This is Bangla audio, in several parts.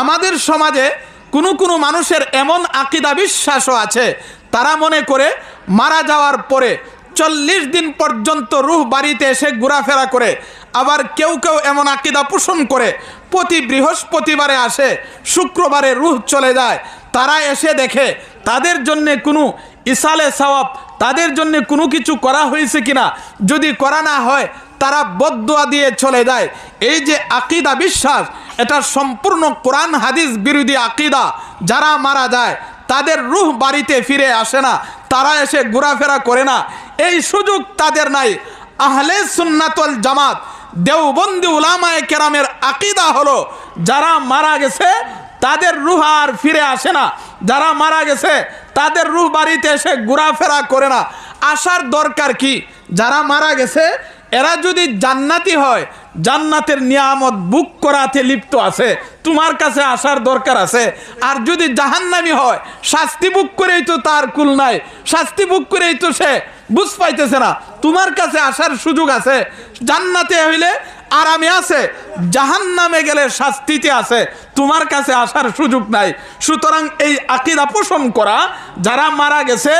আমাদের সমাজে কোনো কোনো মানুষের এমন আকিদা বিশ্বাসও আছে। তারা মনে করে মারা যাওয়ার পরে চল্লিশ দিন পর্যন্ত রুহ বাড়িতে এসে ঘোরাফেরা করে, আবার কেউ কেউ এমন আকিদা পোষণ করে, প্রতি বৃহস্পতিবারে আসে, শুক্রবারে রুহ চলে যায়। তারা এসে দেখে তাদের জন্যে কোনো ইসালে সওয়াব, তাদের জন্য কোনো কিছু করা হয়েছে কিনা, যদি করা না হয় তারা বদুয়া দিয়ে চলে যায়। এই যে আকিদা বিশ্বাস এটা সম্পূর্ণ কোরআন, হাদিস, বিরোধী আকিদা। যারা মারা যায়, তাদের রুহ বাড়িতে ফিরে আসে না, তারা এসে ঘোরাফেরা করে না। এই সুযোগ তাদের নাই। আহলে সুন্নাতল জামাত, দেওবন্দি উলামায় কেরামের আকিদা হলো, যারা মারা গেছে, তাদের রুহ আর ফিরে আসে না। যারা মারা গেছে, তাদের রুহ বাড়িতে এসে ঘোরাফেরা করে না। আসার দরকার কি? যারা মারা গেছে, এরা যদি জান্নাতি হয় জান্নাতের নিয়ামত বুক করাতে লিপ্ত আছে, তোমার কাছে আসার দরকার আছে। আর যদি জাহান্নামি হয়, শাস্তি বুক করেই তো তার কুল নাই, শাস্তি বুক করেই তো সে বুঝ পাইতেছে না। তোমার কাছে আসার সুযোগ আছে, জান্নাতে হইলে আরামে আছে জাহান নামে গেলে শাস্তিতে আছে, তোমার কাছে আসার সুযোগ নাই। সুতরাং এই আকিদা পোষণ করা, যারা মারা গেছে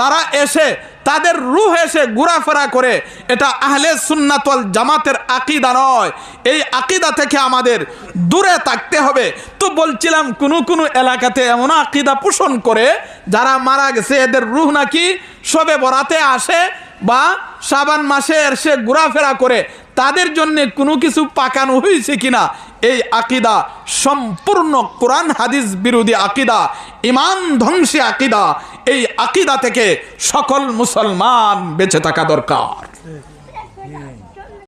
তারা এসে তাদের রুহ এসে ঘোরাফেরা করে। এটা আহলে সুন্নাতল জামাতের আকিদা নয়। এই আকিদা থেকে আমাদের দূরে থাকতে হবে। তো বলছিলাম, কোনো কোনো এলাকাতে এমন আকিদা পোষণ করে, যারা মারা গেছে, এদের রুহ নাকি সবে বরাতে আসে বা সাবান মাসে এসে ঘোরাফেরা করে। তাদের জন্য কোনো কিছু পাকানো হয়েছে কিনা? এই আকিদা সম্পূর্ণ কোরআন হাদিস বিরোধী আকিদা ইমান ধ্বংসী আকিদা। এই আকিদা থেকে সকল মুসলমান বেঁচে থাকা দরকার।